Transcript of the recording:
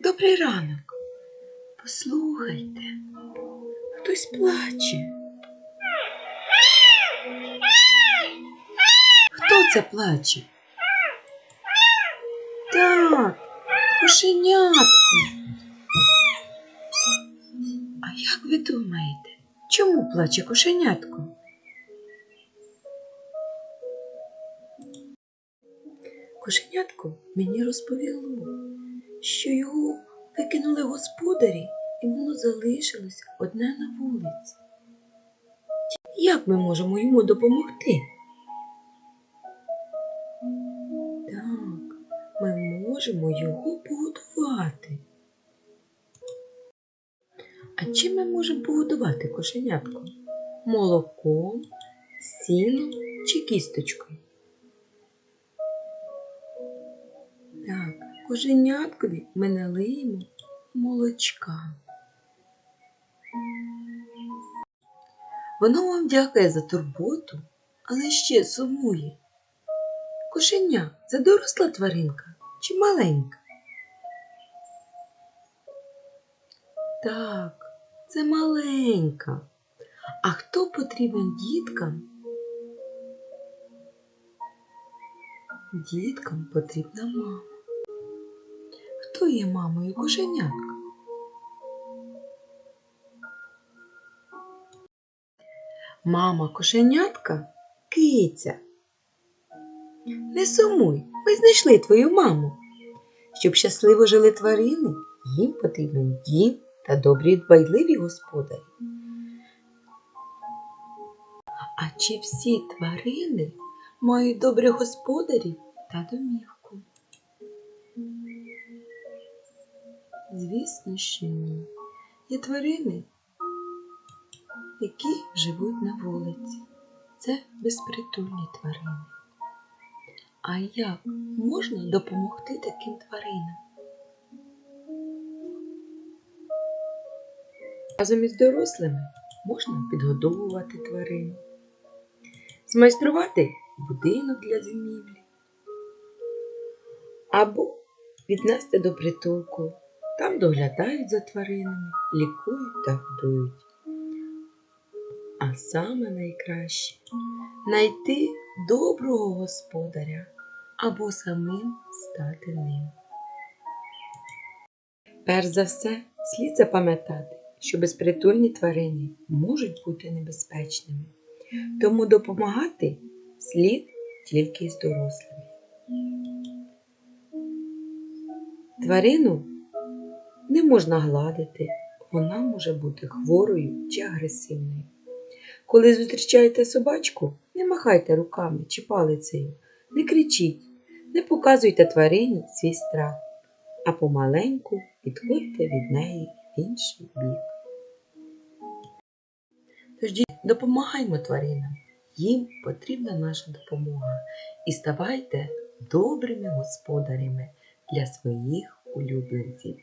Добрий ранок. Послухайте, хтось плаче. Хто це плаче? Так, кошенятко. А як ви думаєте, чому плаче кошенятко? Кошенятко мені розповіло, що його викинули господарі, і воно залишилось одне на вулиці. Як ми можемо йому допомогти? Так, ми можемо його погодувати. А чим ми можемо погодувати кошенятко? Молоком, сіном чи кісточкою? Коженяткові ми налиємо молочка. Воно вам дякує за турботу, але ще сумує. Кошеня це доросла тваринка чи маленька? Так, це маленька. А хто потрібен діткам? Діткам потрібна мама. Є мамою кошенятка? Мама кошенятка киця. Не сумуй, ми знайшли твою маму. Щоб щасливо жили тварини, їм потрібен дім та добрі дбайливі господарі. А чи всі тварини мають добрих господарів та домівку? Звісно, що ні. Є тварини, які живуть на вулиці. Це безпритульні тварини. А як можна допомогти таким тваринам? Разом із дорослими можна підгодовувати тварин, змайструвати будинок для зимівлі або віднести до притулку. Там доглядають за тваринами, лікують та годують. А саме найкраще знайти доброго господаря або самим стати ним. Перш за все, слід запам'ятати, що безпритульні тварини можуть бути небезпечними, тому допомагати слід тільки з дорослими. Тварину не можна гладити, вона може бути хворою чи агресивною. Коли зустрічаєте собачку, не махайте руками чи палицею, не кричіть, не показуйте тварині свій страх, а помаленьку відходьте від неї в інший бік. Тож допомагаймо тваринам, їм потрібна наша допомога і ставайте добрими господарями для своїх улюбленців.